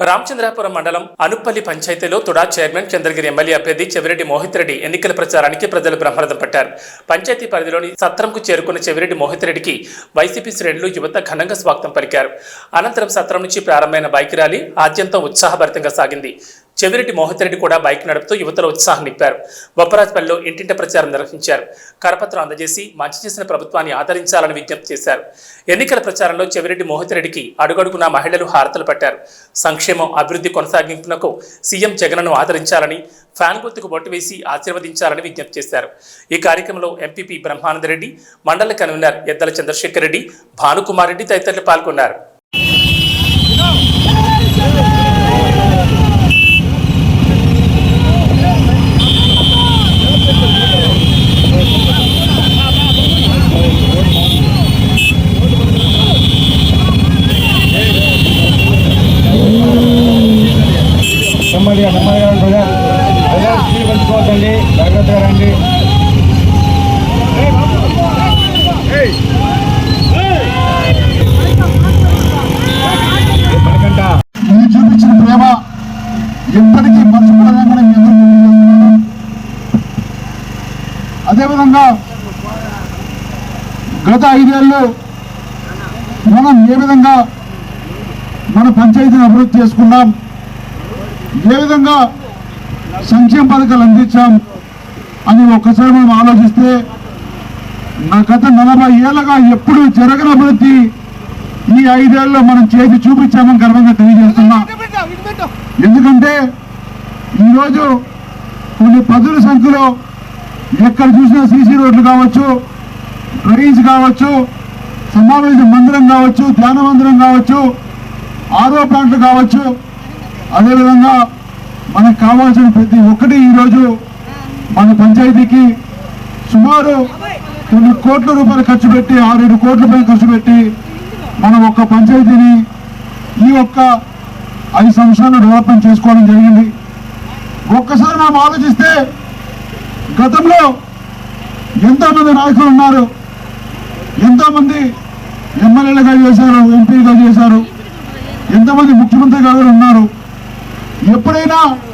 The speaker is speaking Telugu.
రామచంద్రాపురం మండలం అనుప్పల్లి పంచాయతీలో తుడా చైర్మన్ చంద్రగిరి ఎమ్మెల్యే అభ్యర్థి చెవిరెడ్డి మోహిత్ రెడ్డి ఎన్నికల ప్రచారానికి ప్రజలు బ్రహ్మరథం పట్టారు. పంచాయతీ పరిధిలోని సత్రంకు చేరుకున్న చెవిరెడ్డి మోహిత్ రెడ్డికి వైసీపీ శ్రేణులు యువత ఘనంగా స్వాగతం పలికారు. అనంతరం సత్రం నుంచి ప్రారంభమైన బైక్ ర్యాలీ ఆద్యంతం ఉత్సాహభరితంగా సాగింది. చెవిరెడ్డి మోహన్ రెడ్డి కూడా బైక్ నడుపుతూ యువతలో ఉత్సాహం నింపారు బొప్పరాజపల్లిలో ఇంటింట ప్రచారం నిర్వహించారు కరపత్రం అందజేసి మంచి చేసిన ప్రభుత్వాన్ని ఆదరించాలని విజ్ఞప్తి చేశారు ఎన్నికల ప్రచారంలో చెవిరెడ్డి మోహన్ రెడ్డికి అడుగడుగునా మహిళలు హారతలు పట్టారు సంక్షేమం అభివృద్ధి కొనసాగింపునకు సీఎం జగన్ను ఆదరించాలని ఫ్యాన్ గుర్తుకు బొట్టు వేసి ఆశీర్వదించాలని విజ్ఞప్తి చేశారు ఈ కార్యక్రమంలో ఎంపీపీ బ్రహ్మానందరెడ్డి మండల కన్వీనర్ ఎద్దల చంద్రశేఖర్ రెడ్డి భానుకుమార్ రెడ్డి తదితరులు పాల్గొన్నారు నెమ్మదిగా ప్రజా ప్రజా జాగ్రత్తగా రండి. మీరు చూపించిన ప్రేమ ఎప్పటికీ మర్చిపోలేదని మీ అందరూ అదేవిధంగా గత ఐదేళ్ళు మనం ఏ విధంగా మన పంచాయతీని అభివృద్ధి చేసుకున్నాం ఏ విధంగా సంక్షేమ పథకాలు అందించాం అని ఒక్కసారి మనం ఆలోచిస్తే నా గత నలభై ఏళ్ళగా ఎప్పుడు జరగని అభివృద్ధి ఈ ఐదేళ్ళలో మనం చేసి చూపించామని గర్వంగా తెలియజేస్తున్నా. ఎందుకంటే ఈరోజు కొన్ని పదుల సంఖ్యలో ఎక్కడ చూసినా సీసీ రోడ్లు కావచ్చు డ్రైన్స్ కావచ్చు సమావేశ మందిరం కావచ్చు ధ్యాన మందిరం కావచ్చు ఆరో ప్లాంట్లు కావచ్చు అదేవిధంగా మనకు కావాల్సిన ప్రతి ఒక్కటి ఈరోజు మన పంచాయతీకి సుమారు కొన్ని కోట్ల రూపాయలు ఖర్చు పెట్టి ఆరేడు కోట్ల రూపాయలు ఖర్చు పెట్టి మనం ఒక్క పంచాయతీని ఈ ఒక్క ఐదు సంవత్సరాలు డెవలప్మెంట్ చేసుకోవడం జరిగింది. ఒక్కసారి మనం ఆలోచిస్తే గతంలో ఎంతోమంది నాయకులు ఉన్నారు ఎంతోమంది ఎమ్మెల్యేలుగా చేశారు ఎంపీలుగా చేశారు ఎంతమంది ముఖ్యమంత్రిగా కూడా ఉన్నారు. ఎప్పుడైనా